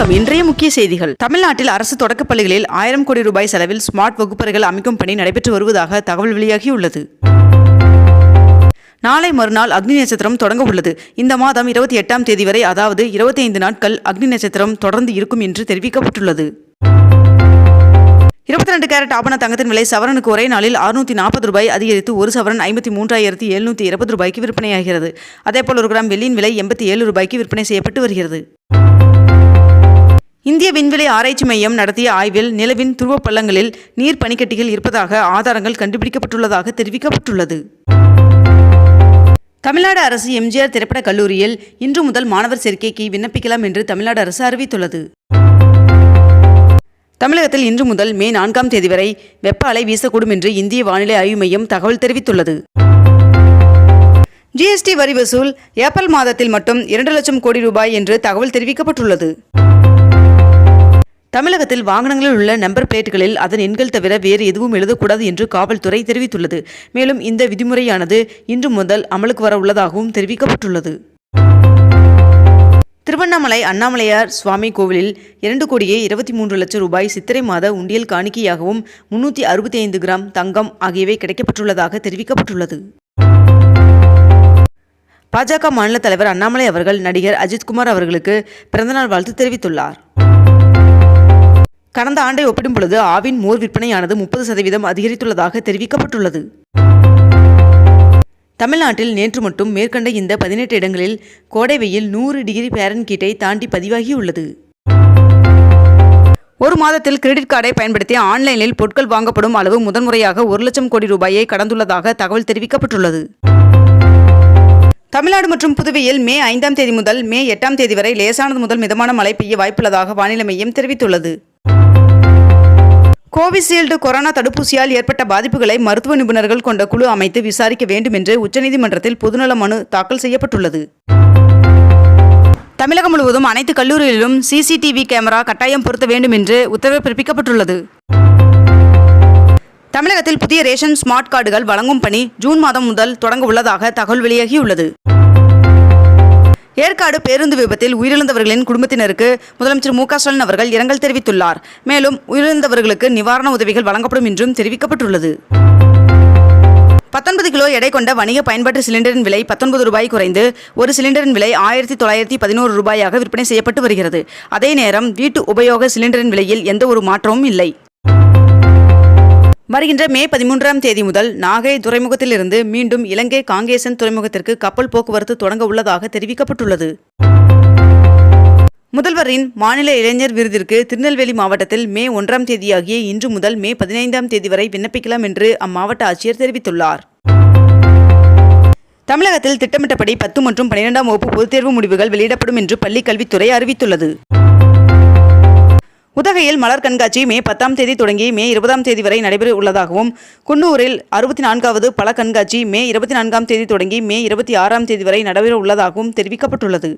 வணக்கம். இன்றைய முக்கிய செய்திகள். தமிழ்நாட்டில் அரசு தொடக்கப் பள்ளிகளில் ஆயிரம் கோடி ரூபாய் செலவில் ஸ்மார்ட் வகுப்பறைகள் அமைக்கும் பணி நடைபெற்று வருவதாக தகவல் வெளியாகியுள்ளது. நாளை மறுநாள் அக்னி நட்சத்திரம் தொடங்க உள்ளது. இந்த மாதம் இருபத்தி எட்டாம் தேதி வரை அதாவது இருபத்தி ஐந்து நாட்கள் அக்னி நட்சத்திரம் தொடர்ந்து இருக்கும் என்று தெரிவிக்கப்பட்டுள்ளது. இருபத்தி ரெண்டு கேரட் ஆபண தங்கத்தின் விலை சவரனுக்கு ஒரே நாளில் அறுநூத்தி நாற்பது ரூபாய் அதிகரித்து ஒரு சவரன் ஐம்பத்தி மூன்றாயிரத்தி எழுநூத்தி இருபது ரூபாய்க்கு விற்பனையாகிறது. அதேபோல் ஒரு கிராம் வெள்ளியின் விலை எண்பத்தி ஏழு ரூபாய்க்கு விற்பனை செய்யப்பட்டு வருகிறது. இந்திய விண்வெளி ஆராய்ச்சி மையம் நடத்திய ஆய்வில் நிலவின் துருவ பள்ளங்களில் நீர் பனிக்கட்டிகள் இருப்பதாக ஆதாரங்கள் கண்டுபிடிக்கப்பட்டுள்ளதாக தெரிவிக்கப்பட்டுள்ளது. தமிழ்நாடு அரசு எம்ஜிஆர் திரைப்படக் கல்லூரியில் இன்று முதல் மாணவர் சேர்க்கைக்கு விண்ணப்பிக்கலாம் என்று தமிழ்நாடு அரசு அறிவித்துள்ளது. தமிழகத்தில் இன்று முதல் மே நான்காம் தேதி வரை வெப்ப அலை வீசக்கூடும் என்று இந்திய வானிலை ஆய்வு மையம் தகவல் தெரிவித்துள்ளது. ஜிஎஸ்டி வரி வசூல் ஏப்ரல் மாதத்தில் மட்டும் இரண்டு லட்சம் கோடி ரூபாய் என்று தகவல் தெரிவிக்கப்பட்டுள்ளது. தமிழகத்தில் வாகனங்களில் உள்ள நம்பர் பிளேட்டுகளில் அதன் எண்கள் தவிர வேறு எதுவும் எழுதக்கூடாது என்று காவல்துறை தெரிவித்துள்ளது. மேலும் இந்த விதிமுறையானது இன்று முதல் அமலுக்கு வர உள்ளதாகவும் தெரிவிக்கப்பட்டுள்ளது. திருவண்ணாமலை அண்ணாமலையார் சுவாமி கோவிலில் இரண்டு கோடியே இருபத்தி மூன்று லட்சம் ரூபாய் சித்திரை மாத உண்டியல் காணிக்கையாகவும் முன்னூற்றி அறுபத்தி ஐந்து கிராம் தங்கம் ஆகியவை கிடைக்கப்பட்டுள்ளதாக தெரிவிக்கப்பட்டுள்ளது. பாஜக மாநில தலைவர் அண்ணாமலை அவர்கள் நடிகர் அஜித்குமார் அவர்களுக்கு பிறந்தநாள் வாழ்த்து தெரிவித்துள்ளார். கடந்த ஆண்டை ஒப்பிடும் பொழுது ஆவின் மோர் விற்பனையானது முப்பது சதவீதம் அதிகரித்துள்ளதாக தெரிவிக்கப்பட்டுள்ளது. தமிழ்நாட்டில் நேற்று மட்டும் மேற்கண்ட இந்த பதினெட்டு இடங்களில் கோடை வெயில் நூறு டிகிரி பேரன்கீட்டை தாண்டி பதிவாகியுள்ளது. ஒரு மாதத்தில் கிரெடிட் கார்டை பயன்படுத்தி ஆன்லைனில் பொருட்கள் வாங்கப்படும் அளவு முதன்முறையாக ஒரு லட்சம் கோடி ரூபாயை கடந்துள்ளதாக தகவல் தெரிவிக்கப்பட்டுள்ளது. தமிழ்நாடு மற்றும் புதுவையில் மே ஐந்தாம் தேதி முதல் மே எட்டாம் தேதி வரை லேசானது முதல் மிதமான மழை பெய்ய வாய்ப்புள்ளதாக வானிலை மையம் தெரிவித்துள்ளது. கோவிஷீல்டு கொரோனா தடுப்பூசியால் ஏற்பட்ட பாதிப்புகளை மருத்துவ நிபுணர்கள் கொண்ட குழு அமைத்து விசாரிக்க வேண்டும் என்று உச்சநீதிமன்றத்தில் பொதுநல மனு தாக்கல் செய்யப்பட்டுள்ளது. தமிழகம் முழுவதும் அனைத்து கல்லூரிகளிலும் சிசிடிவி கேமரா கட்டாயம் பொருத்த வேண்டும் என்று உத்தரவு பிறப்பிக்கப்பட்டுள்ளது. தமிழகத்தில் புதிய ரேஷன் ஸ்மார்ட் கார்டுகள் வழங்கும் பணி ஜூன் மாதம் முதல் தொடங்க உள்ளதாக தகவல் வெளியாகியுள்ளது. ஏற்காடு பேருந்து விபத்தில் உயிரிழந்தவர்களின் குடும்பத்தினருக்கு முதலமைச்சர் மு க ஸ்டாலின் அவர்கள் இரங்கல் தெரிவித்துள்ளார். மேலும் உயிரிழந்தவர்களுக்கு நிவாரண உதவிகள் வழங்கப்படும் என்றும் தெரிவிக்கப்பட்டுள்ளது. பத்தொன்பது கிலோ எடை கொண்ட வணிக பயன்பாட்டு சிலிண்டரின் விலை பத்தொன்பது ரூபாய் குறைந்து ஒரு சிலிண்டரின் விலை ஆயிரத்தி தொள்ளாயிரத்தி பதினோரு ரூபாயாக விற்பனை செய்யப்பட்டு வருகிறது. அதே நேரம் வீட்டு உபயோக சிலிண்டரின் விலையில் எந்த ஒரு மாற்றமும் இல்லை. வருகின்ற மே பதிமூன்றாம் தேதி முதல் நாகை துறைமுகத்திலிருந்து மீண்டும் இலங்கை காங்கேசன் துறைமுகத்திற்கு கப்பல் போக்குவரத்து தொடங்க உள்ளதாக தெரிவிக்கப்பட்டுள்ளது. முதல்வரின் மாநில இளைஞர் விருதிற்கு திருநெல்வேலி மாவட்டத்தில் மே ஒன்றாம் தேதியாகிய இன்று முதல் மே பதினைந்தாம் தேதி வரை விண்ணப்பிக்கலாம் என்று அம்மாவட்ட ஆட்சியர் தெரிவித்துள்ளார். தமிழகத்தில் திட்டமிட்டபடி பத்து மற்றும் பனிரெண்டாம் வகுப்பு பொதுத்தேர்வு முடிவுகள் வெளியிடப்படும் என்று பள்ளிக் கல்வித்துறை அறிவித்துள்ளது. உதகையில் மலர் கண்காட்சி மே பத்தாம் தேதி தொடங்கி மே இருபதாம் தேதி வரை நடைபெற உள்ளதாகவும் குன்னூரில் அறுபத்தி நான்காவது பல கண்காட்சி மே இருபத்தி நான்காம் தேதி தொடங்கி மே இருபத்தி ஆறாம் தேதி வரை நடைபெற உள்ளதாகவும் தெரிவிக்கப்பட்டுள்ளது.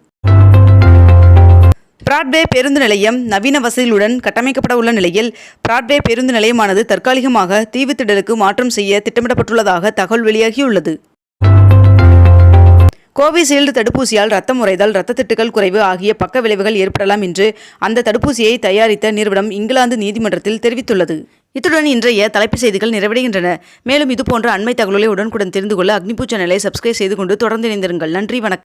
பிராட்வே பேருந்து நிலையம் நவீன வசதிகளுடன் கட்டமைக்கப்பட உள்ள நிலையில் பிராட்வே பேருந்து நிலையமானது தற்காலிகமாக தீவுத்திடலுக்கு மாற்றம் செய்ய திட்டமிடப்பட்டுள்ளதாக தகவல் வெளியாகியுள்ளது. கோவிஷீல்டு தடுப்பூசியால் ரத்தம் உறைதல் இரத்த திட்டுகள் குறைவு ஆகிய பக்க விளைவுகள் ஏற்படலாம் என்று அந்த தடுப்பூசியை தயாரித்த நிறுவனம் இங்கிலாந்து நீதிமன்றத்தில் தெரிவித்துள்ளது. இத்துடன் இன்றைய தலைப்புச் செய்திகள் நிறைவடைகின்றன. மேலும் இதுபோன்ற அண்மை தகவல்களை உடனுக்குடன் தெரிந்து கொள்ள அக்னிபூ சேனலை சப்ஸ்கிரைப் செய்து கொண்டு தொடர்ந்து இணைந்திருங்கள். நன்றி வணக்கம்.